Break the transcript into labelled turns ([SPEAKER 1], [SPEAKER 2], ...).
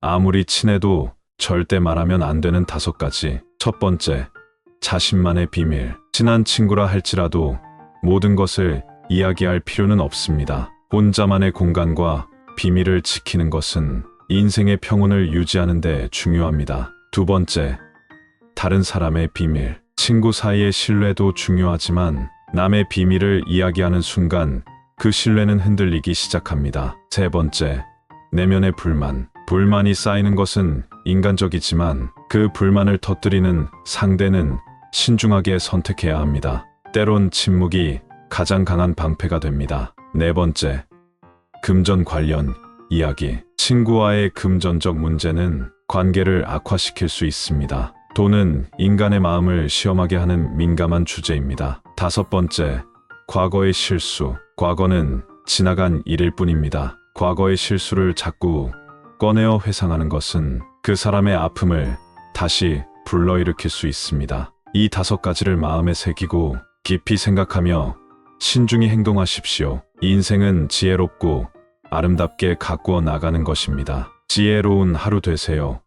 [SPEAKER 1] 아무리 친해도 절대 말하면 안 되는 다섯 가지. 첫 번째, 자신만의 비밀. 친한 친구라 할지라도 모든 것을 이야기할 필요는 없습니다. 혼자만의 공간과 비밀을 지키는 것은 인생의 평온을 유지하는 데 중요합니다. 두 번째, 다른 사람의 비밀. 친구 사이의 신뢰도 중요하지만 남의 비밀을 이야기하는 순간 그 신뢰는 흔들리기 시작합니다. 세 번째, 내면의 불만. 불만이 쌓이는 것은 인간적이지만 그 불만을 터뜨리는 상대는 신중하게 선택해야 합니다. 때론 침묵이 가장 강한 방패가 됩니다. 네 번째, 금전 관련 이야기. 친구와의 금전적 문제는 관계를 악화시킬 수 있습니다. 돈은 인간의 마음을 시험하게 하는 민감한 주제입니다. 다섯 번째, 과거의 실수. 과거는 지나간 일일 뿐입니다. 과거의 실수를 자꾸 꺼내어 회상하는 것은 그 사람의 아픔을 다시 불러일으킬 수 있습니다. 이 다섯 가지를 마음에 새기고 깊이 생각하며 신중히 행동하십시오. 인생은 지혜롭고 아름답게 가꾸어 나가는 것입니다. 지혜로운 하루 되세요.